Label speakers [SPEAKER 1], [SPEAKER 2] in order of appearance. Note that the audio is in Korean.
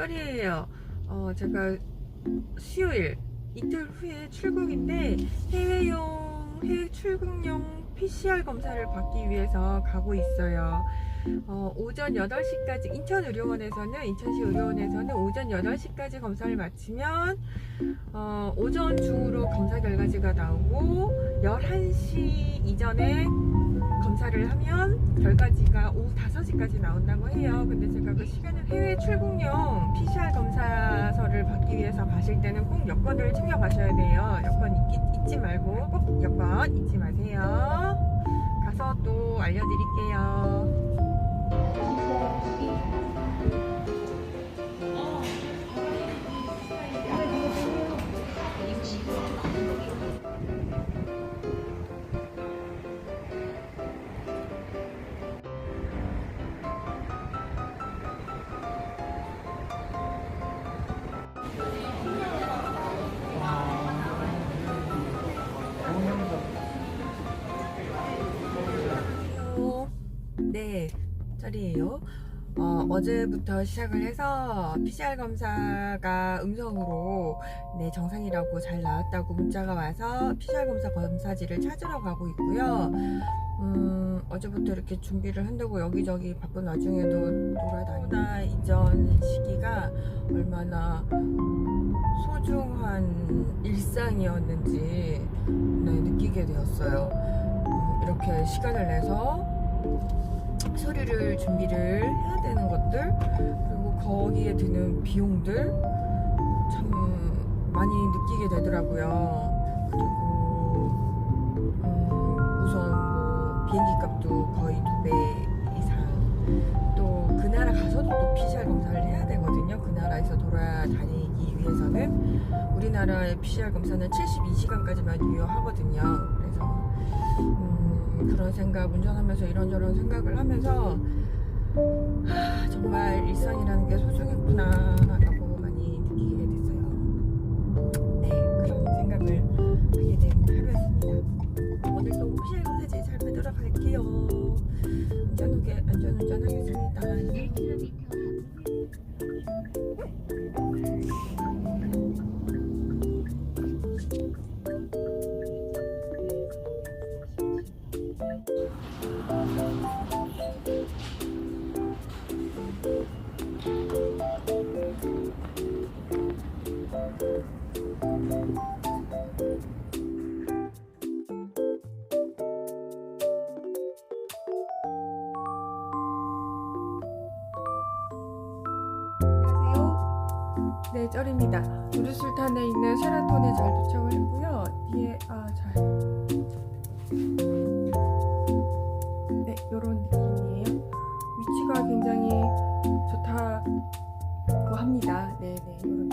[SPEAKER 1] 썰이에요. 어, 제가 수요일 이틀 후에 출국인데 해외용 해외 출국용 PCR 검사를 받기 위해서 가고 있어요. 어, 오전 8시까지 인천 의료원에서는 인천시 의료원에서는 오전 8시까지 검사를 마치면 어, 오전 중으로 검사 결과지가 나오고 11시 이전에 검사를 하면 결과지가 오후 5시까지 나온다고 해요. 근데 제가 그 시간을 해외 출국용 PCR 검사서를 받기 위해서 가실 때는 꼭 여권을 챙겨 가셔야 돼요. 여권 잊기, 잊지 말고 꼭 여권 잊지 마세요. 가서 또 알려드릴게요. 어, 어제부터 시작을 해서 PCR 검사가 음성으로 네, 정상이라고 잘 나왔다고 문자가 와서 PCR 검사 검사지를 찾으러 가고 있고요. 음, 어제부터 이렇게 준비를 한다고 여기저기 바쁜 와중에도 돌아다니다 이전 시기가 얼마나 소중한 일상이었는지 네, 느끼게 되었어요. 음, 이렇게 시간을 내서 서류를 준비를 해야 되는 것들 그리고 거기에 드는 비용들 참 많이 느끼게 되더라고요. 그리고 음, 우선 뭐 비행기 값도 거의 두 배 이상 또 그 나라 가서도 또 PCR 검사를 해야 되거든요. 그 나라에서 돌아다니기 위해서는 우리나라의 PCR 검사는 72시간까지만 유효하거든요. 그래서 음, 그런 생각 운전하면서 이런저런 생각을 하면서 하, 정말 일상이라는 게 소중했구나 라고 많이 느끼게 됐어요. 네 그런 생각을 하게 된 하루였습니다. 오늘도 검사지 잘 받으러 갈게요. 안전하게 안전운전 하겠습니다. 네, 쩔입니다. 누르술탄에 있는 쉐라톤에 잘 도착을 했고요. 뒤에 아 잘. 네, 이런 느낌이에요. 위치가 굉장히 좋다고 합니다. 네, 네, 이런.